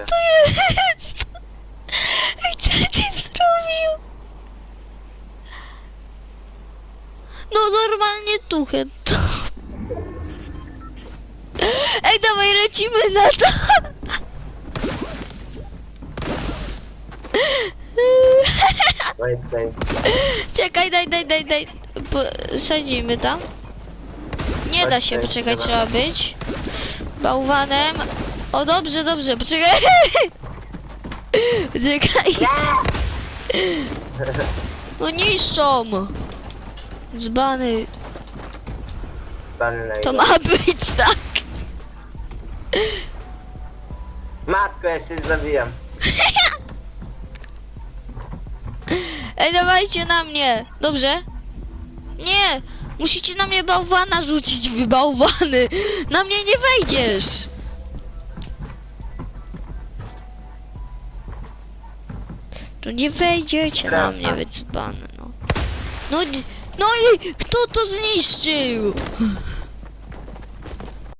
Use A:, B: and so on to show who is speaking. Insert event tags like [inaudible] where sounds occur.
A: to jest? Ej, co ty zrobił? No normalnie tuchę to. Ej, dawaj, lecimy na to.
B: Wait, wait.
A: Czekaj, daj, daj, daj, daj. Sadzimy tam. Nie da się, poczekaj, trzeba być. Bałwanem. O, dobrze, dobrze, poczekaj. [laughs] Czekaj. No niszczą. Dzbany.
B: Pannej.
A: To ma być tak.
B: Matko, ja się zabijam. [laughs]
A: Ej, dawajcie na mnie. Dobrze? Nie. Musicie na mnie bałwana rzucić, wy bałwany. Na mnie nie wejdziesz. To nie wejdziecie na mnie, wycbany, no. No, no i kto to zniszczył?